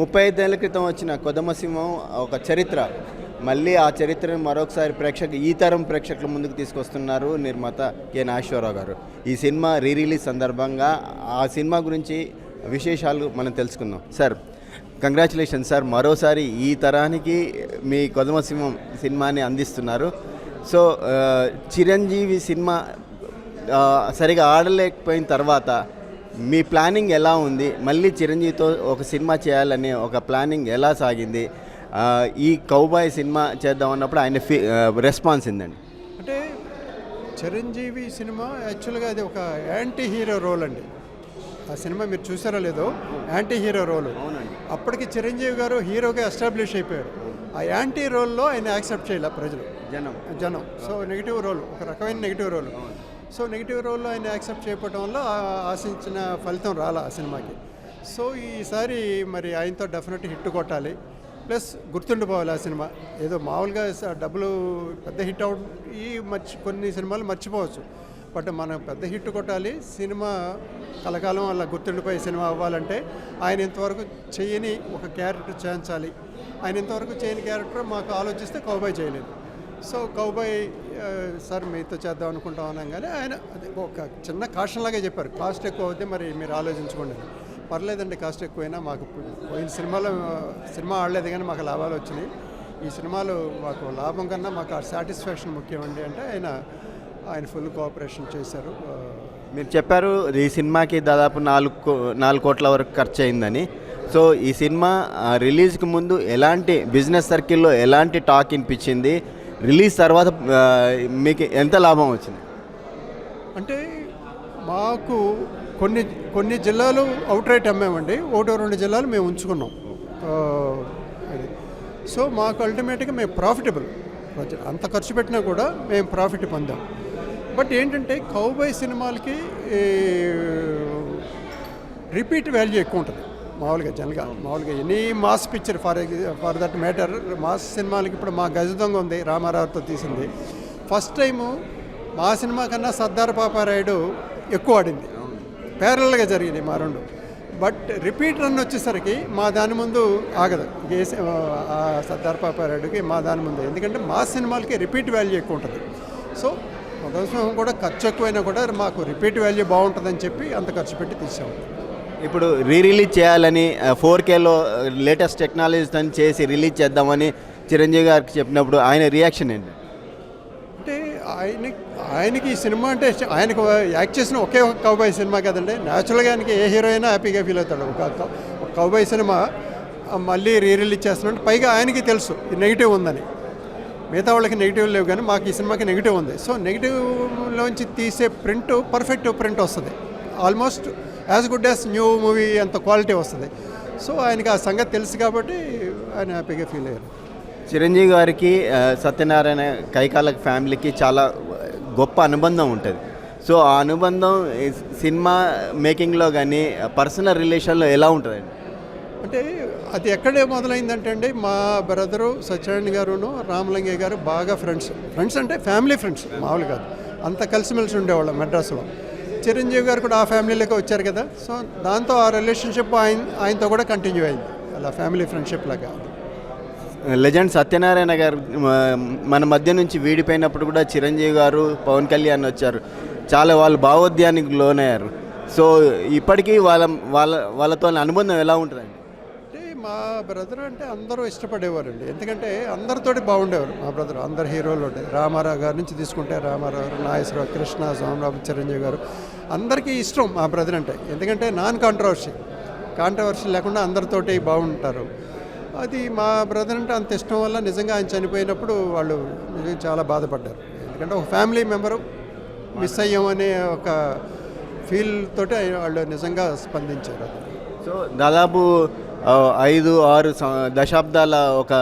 ముప్పై ఐదేళ్ళ క్రితం వచ్చిన కొదమసింహం ఒక చరిత్ర. మళ్ళీ ఆ చరిత్రను మరొకసారి ప్రేక్షకు ఈ తరం ప్రేక్షకుల ముందుకు తీసుకొస్తున్నారు నిర్మాత కె. నాగేశ్వరరావు గారు. ఈ సినిమా రీ రిలీజ్ సందర్భంగా ఆ సినిమా గురించి విశేషాలు మనం తెలుసుకుందాం. సార్ కంగ్రాచులేషన్ సార్ మరోసారి ఈ తరానికి మీ కొదమసింహం సినిమాని అందిస్తున్నారు. సో చిరంజీవి సినిమా సరిగా ఆడలేకపోయిన తర్వాత మీ ప్లానింగ్ ఎలా ఉంది? మళ్ళీ చిరంజీవితో ఒక సినిమా చేయాలనే ఒక ప్లానింగ్ ఎలా సాగింది? ఈ కౌబాయ్ సినిమా చేద్దాం అన్నప్పుడు ఆయన ఫీ రెస్పాన్స్ ఏందండి? అంటే చిరంజీవి సినిమా యాక్చువల్గా అది ఒక యాంటీ హీరో రోల్ అండి. ఆ సినిమా మీరు చూసారో లేదో యాంటీ హీరో రోల్. అవునండి. అప్పటికి చిరంజీవి గారు హీరోగా ఎస్టాబ్లిష్ అయిపోయారు. ఆ యాంటీ రోల్లో ఆయన యాక్సెప్ట్ చేయలే ప్రజలు. జనం. జనం. So negative role. ఒక రకమైన నెగిటివ్ రోల్. సో నెగిటివ్ రోల్లో ఆయన యాక్సెప్ట్ చేయటంలో వల్ల ఆశించిన ఫలితం రాలా ఆ సినిమాకి. సో ఈసారి మరి ఆయనతో డెఫినెట్ హిట్ కొట్టాలి. ప్లస్ గుర్తుండిపోవాలి ఆ సినిమా. ఏదో మామూలుగా డబ్బులు పెద్ద హిట్ అవుట్ ఈ మర్చి కొన్ని సినిమాలు మర్చిపోవచ్చు. బట్ మనం పెద్ద హిట్ కొట్టాలి. సినిమా కలకాలం అలా గుర్తుండిపోయే సినిమా అవ్వాలంటే ఆయన ఇంతవరకు చేయని ఒక క్యారెక్టర్ చేయించాలి. ఆయన ఇంతవరకు చేయని క్యారెక్టర్ మాకు ఆలోచిస్తే కౌబాయ్ చేయలేదు. సో కౌబాయ్ సార్ మీతో చేద్దాం అనుకుంటాం కానీ ఆయన అది ఒక చిన్న కాషన్ లాగే చెప్పారు. కాస్ట్ ఎక్కువ అవుతే మరి మీరు ఆలోచించుకోండి పర్లేదండి కాస్ట్ ఎక్కువైనా మాకు పోయిన సినిమాలో సినిమా ఆడలేదు కానీ మాకు లాభాలు వచ్చినాయి. ఈ సినిమాలో మాకు లాభం కన్నా మాకు ఆ సాటిస్ఫాక్షన్ ముఖ్యమండి అంటే ఆయన ఆయన ఫుల్ కోఆపరేషన్ చేశారు. మీరు చెప్పారు ఈ సినిమాకి దాదాపు నాలుగు కో- నాలుగు కోట్ల వరకు ఖర్చు అయిందని సో ఈ సినిమా ఆ, రిలీజ్కి ముందు ఎలాంటి బిజినెస్ సర్కిల్లో ఎలాంటి టాక్ వినిపించింది? రిలీజ్ తర్వాత మీకు ఎంత లాభం వచ్చింది? అంటే మాకు కొన్ని కొన్ని జిల్లాలు అవుట్ రైట్ అమ్మామండి. ఒకటో రెండు జిల్లాలు మేము ఉంచుకున్నాం. అది. సో మాకు అల్టిమేట్గా మేము ప్రాఫిటబుల్. అంత ఖర్చు పెట్టినా కూడా మేము ప్రాఫిట్ పొందాం. బట్ ఏంటంటే కౌబాయ్ సినిమాలకి రిపీట్ వాల్యూ ఎక్కువ ఉంటుంది. మామూలుగా జనరల్గా మామూలుగా any mass picture for for that matter mass సినిమాలకి ఇప్పుడు మా గజదొంగ ఉంది రామారావుతో తీసింది. ఫస్ట్ టైము మా సినిమా కన్నా సర్దార్ పాపారాయుడు ఎక్కువ ఆడింది. ప్యారల్గా జరిగింది మా రెండు. బట్ రిపీట్ రన్ వచ్చేసరికి మా దాని ముందు ఆగదు. ఏ ఆ సర్దార్ పాపారాయుడుకి మా దాని ముందు. ఎందుకంటే మా సినిమాలకి రిపీట్ వాల్యూ ఎక్కువ ఉంటుంది. సో మొదటి కూడా ఖర్చు ఎక్కువైనా కూడా మాకు రిపీట్ వాల్యూ బాగుంటుందని చెప్పి అంత ఖర్చు పెట్టి తీసాము. ఇప్పుడు రీ రిలీజ్ చేయాలని ఫోర్ కేలో లేటెస్ట్ టెక్నాలజీతో చేసి రిలీజ్ చేద్దామని చిరంజీవి గారికి చెప్పినప్పుడు ఆయన రియాక్షన్ ఏంటి? అంటే ఆయన ఆయనకి ఈ సినిమా అంటే ఇష్టం. ఆయనకు యాక్ట్ చేసిన ఒకే ఒక కౌబాయ్ సినిమా కదండి. న్యాచురల్గా ఆయనకి ఏ హీరో అయినా హ్యాపీగా ఫీల్ అవుతాడు. ఒక ఒక కౌబాయ్ సినిమా మళ్ళీ రీ రిలీజ్ చేస్తున్నట్టు పైగా ఆయనకి తెలుసు ఈ నెగిటివ్ ఉందని. మిగతా వాళ్ళకి నెగిటివ్ లేవు కానీ మాకు ఈ సినిమాకి నెగిటివ్ ఉంది. సో నెగిటివ్లోంచి తీసే ప్రింట్ పర్ఫెక్ట్ ప్రింట్ వస్తుంది. Almost as good as new movie అంత క్వాలిటీ వస్తుంది. సో ఆయనకి ఆ సంగతి తెలుసు కాబట్టి ఆయన హ్యాపీగా ఫీల్ అయ్యారు. చిరంజీవి గారికి సత్యనారాయణ కైకాల ఫ్యామిలీకి చాలా గొప్ప అనుబంధం ఉంటుంది. సో ఆ అనుబంధం సినిమా మేకింగ్లో కానీ పర్సనల్ రిలేషన్లో ఎలా ఉంటుందండి? అంటే అది ఎక్కడే మొదలైందంటే అండి మా బ్రదరు సత్యనారాయణ గారును రామలింగయ్య గారు బాగా ఫ్రెండ్స్ ఫ్రెండ్స్ అంటే ఫ్యామిలీ ఫ్రెండ్స్ మామూలు కాదు. అంత కలిసిమెలిసి ఉండేవాళ్ళం మెడ్రాస్లో. చిరంజీవి గారు కూడా ఆ ఫ్యామిలీలోకి వచ్చారు కదా. సో దాంతో ఆ రిలేషన్షిప్ ఆయన ఆయనతో కూడా కంటిన్యూ అయింది. అలా ఫ్యామిలీ ఫ్రెండ్షిప్ లాగా. లెజెండ్ సత్యనారాయణ గారు మన మధ్య నుంచి వీడిపోయినప్పుడు కూడా చిరంజీవి గారు పవన్ కళ్యాణ్ వచ్చారు. చాలా వాళ్ళు భావోద్యానికి లోనయ్యారు. సో ఇప్పటికీ వాళ్ళ వాళ్ళ వాళ్ళతో అనుబంధం ఎలా ఉంటుందండి? మా బ్రదర్ అంటే అందరూ ఇష్టపడేవారండి. ఎందుకంటే అందరితోటి బాగుండేవారు మా బ్రదర్. అందరు హీరోలు ఉండే. రామారావు గారి నుంచి తీసుకుంటే రామారావు గారు నాగేశ్వరరావు కృష్ణ సోమరావు చిరంజీవి గారు. అందరికీ ఇష్టం మా బ్రదర్ అంటే. ఎందుకంటే నాన్ కాంట్రవర్సీ కాంట్రవర్సీ లేకుండా అందరితోటి బాగుంటారు. అది మా బ్రదర్ అంటే అంత ఇష్టం వల్ల నిజంగా ఆయన చనిపోయినప్పుడు వాళ్ళు చాలా బాధపడ్డారు. ఎందుకంటే ఒక ఫ్యామిలీ మెంబరు మిస్ అయ్యామనే ఒక ఫీల్ తోటి వాళ్ళు నిజంగా స్పందించారు. సో దాదాపు ఐదు ఆరు దశాబ్దాల ఒక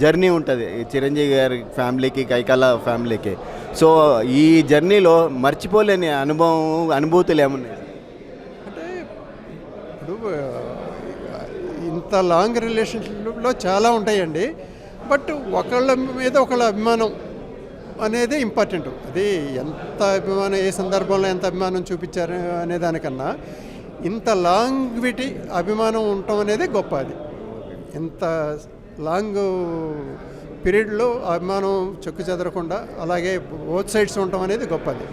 జర్నీ ఉంటుంది చిరంజీవి గారి ఫ్యామిలీకి కైకాల ఫ్యామిలీకి. సో ఈ జర్నీలో మర్చిపోలేని అనుభవం అనుభూతులు ఏమున్నాయి? అంటే ఇప్పుడు ఇంత లాంగ్ రిలేషన్షిప్లో చాలా ఉంటాయండి. బట్ ఒకళ్ళ మీద ఒకళ్ళ అభిమానం అనేది ఇంపార్టెంట్. అది ఎంత అభిమానం ఏ సందర్భంలో ఎంత అభిమానం చూపించారు అనే దానికన్నా. ఇంత లాంగ్విటీ అభిమానం ఉండటం అనేది గొప్ప అది ఇంత లాంగ్ పీరియడ్లో అభిమానం చెక్కు చెదరకుండా అలాగే బోత్ సైడ్స్ ఉండటం అనేది గొప్పది.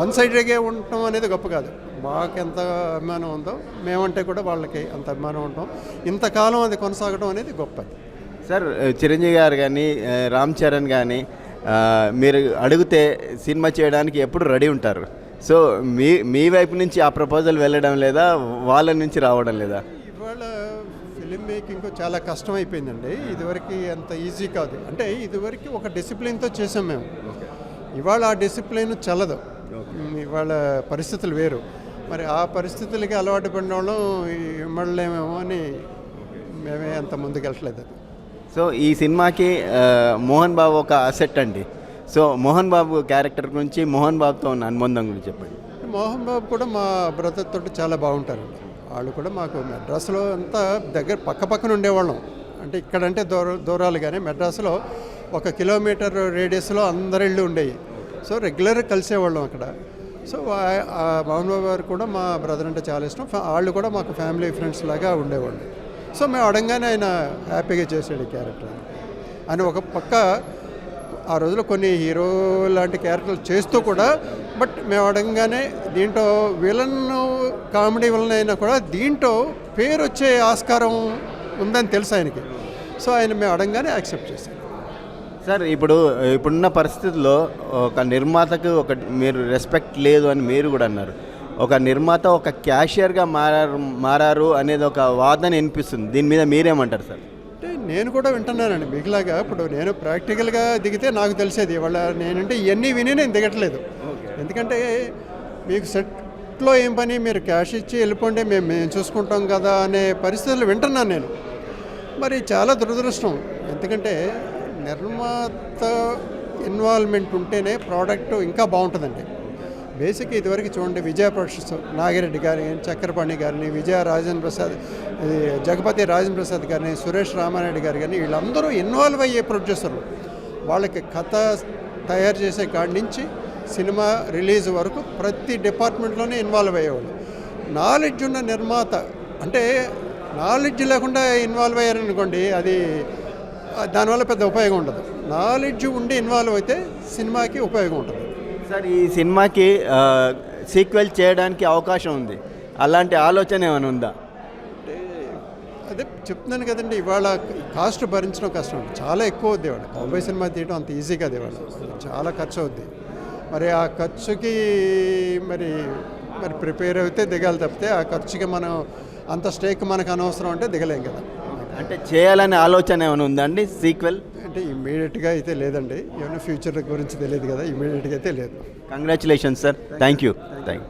వన్ సైడ్గా ఉండటం అనేది గొప్ప కాదు. మాకు ఎంత అభిమానం ఉందో మేమంటే కూడా వాళ్ళకి అంత అభిమానం ఉంటాం ఇంతకాలం అది కొనసాగడం అనేది గొప్పది. సార్ చిరంజీవి గారు కానీ రామ్ చరణ్ కానీ మీరు అడిగితే సినిమా చేయడానికి ఎప్పుడు రెడీ ఉంటారు? సో మీ మీ వైపు నుంచి ఆ ప్రపోజల్ వెళ్ళడం లేదా? వాళ్ళ నుంచి రావడం లేదా? ఇవాళ ఫిలిం మేకింగ్ చాలా కష్టం అయిపోయిందండి ఇదివరకు అంత ఈజీ కాదు. అంటే ఇదివరకు ఒక డిసిప్లిన్తో చేసాం మేము. ఇవాళ ఆ డిసిప్లిన్ చల్లదు. ఇవాళ పరిస్థితులు వేరు. మరి ఆ పరిస్థితులకి అలవాటు పడిన వాళ్ళం ఇమ్మడలేమేమో అని మేమే అంత ముందుకు వెళ్ళట్లేదు అది సో ఈ సినిమాకి మోహన్ బాబు ఒక అసెట్ అండి. సో మోహన్ బాబు క్యారెక్టర్ గురించి మోహన్ బాబుతో ఉన్న అనుబంధం గురించి చెప్పండి. మోహన్ బాబు కూడా మా బ్రదర్ తోటి చాలా బాగుంటారు. వాళ్ళు కూడా మాకు మెడ్రాస్లో అంతా దగ్గర పక్క పక్కన ఉండేవాళ్ళం. అంటే ఇక్కడంటే దూర దూరాలు కానీ మెడ్రాస్లో ఒక కిలోమీటర్ రేడియస్లో అందరి ఇళ్ళు ఉండేవి. సో రెగ్యులర్గా కలిసేవాళ్ళం అక్కడ. సో ఆ- మోహన్ బాబు గారు కూడా మా బ్రదర్ అంటే చాలా ఇష్టం. వాళ్ళు కూడా మాకు ఫ్యామిలీ ఫ్రెండ్స్ లాగా ఉండేవాళ్ళు. సో మేము అడగానే ఆయన హ్యాపీగా చేసాడు ఈ క్యారెక్టర్. అని ఒక పక్క ఆ రోజుల్లో కొన్ని హీరో లాంటి క్యారెక్టర్లు చేస్తూ కూడా బట్ మేము అడగగానే దీంట్లో విలన్ కామెడీ విలన్ అయినా కూడా దీంట్లో పేరు వచ్చే ఆస్కారం ఉందని తెలుసు ఆయనకి. సో ఆయన మేము అడగగానే యాక్సెప్ట్ చేశాను సార్ ఇప్పుడు ఇప్పుడున్న పరిస్థితుల్లో ఒక నిర్మాతకు ఒక మీరు రెస్పెక్ట్ లేదు అని మీరు కూడా అన్నారు. ఒక నిర్మాత ఒక క్యాషియర్గా మారారు మారారు అనేది ఒక వాదన వినిపిస్తుంది. దీని మీద మీరేమంటారు సార్? నేను కూడా వింటున్నానండి. మీకులాగా ఇప్పుడు నేను ప్రాక్టికల్గా దిగితే నాకు తెలిసేది. ఇవాళ నేనంటే ఇవన్నీ విని నేను దిగట్లేదు. ఎందుకంటే మీకు సెట్లో ఏం పని? మీరు క్యాష్ ఇచ్చి వెళ్ళిపోండి. మేము మేము చూసుకుంటాం కదా అనే పరిస్థితులు వింటున్నాను నేను. మరి చాలా దురదృష్టం. ఎందుకంటే నిర్మాత ఇన్వాల్వ్మెంట్ ఉంటేనే ప్రోడక్ట్ ఇంకా బాగుంటుందండి. బేసిక్ ఇదివరకు చూడండి విజయ ప్రొడక్షన్స్ నాగిరెడ్డి గారిని చక్రపాణి గారిని విజయ రాజేంద్ర ప్రసాద్ ఇది జగపతి రాజేంద్ర ప్రసాద్ గారిని సురేష్ రామారెడ్డి గారు కానీ వీళ్ళందరూ ఇన్వాల్వ్ అయ్యే ప్రొడ్యూసర్లు వాళ్ళకి కథ తయారు చేసే కాడి నుంచి సినిమా రిలీజ్ వరకు ప్రతి డిపార్ట్మెంట్లోనే ఇన్వాల్వ్ అయ్యేవాళ్ళు. నాలెడ్జ్ ఉన్న నిర్మాత అంటే నాలెడ్జ్ లేకుండా ఇన్వాల్వ్ అయ్యారనుకోండి అది దానివల్ల పెద్ద ఉపయోగం ఉండదు. నాలెడ్జ్ ఉండి ఇన్వాల్వ్ అయితే సినిమాకి ఉపయోగం ఉంటుంది. సార్ ఈ సినిమాకి సీక్వెల్ చేయడానికి అవకాశం ఉంది. అలాంటి ఆలోచన ఏమైనా ఉందా? అదే చెప్తున్నాను కదండి ఇవాళ కాస్ట్ భరించడం కష్టం. చాలా ఎక్కువ అవుద్ది ఇవాళ. బాంబే సినిమా తీయడం అంత ఈజీ కాదు ఇవాళ. చాలా ఖర్చు అవుద్ది. మరి ఆ ఖర్చుకి మరి మరి ప్రిపేర్ అయితే దిగాలి తప్పితే ఆ ఖర్చుకి మనం అంత స్టేక్ మనకు అనవసరం అంటే దిగలేం కదా. అంటే చేయాలనే ఆలోచన ఏమైనా ఉందా అండి సీక్వెల్? అంటే ఇమ్మీడియట్గా అయితే లేదండి. ఏమైనా ఫ్యూచర్ గురించి తెలియదు కదా ఇమ్మీడియట్గా అయితే లేదు. Congratulations sir. Thank you. Thank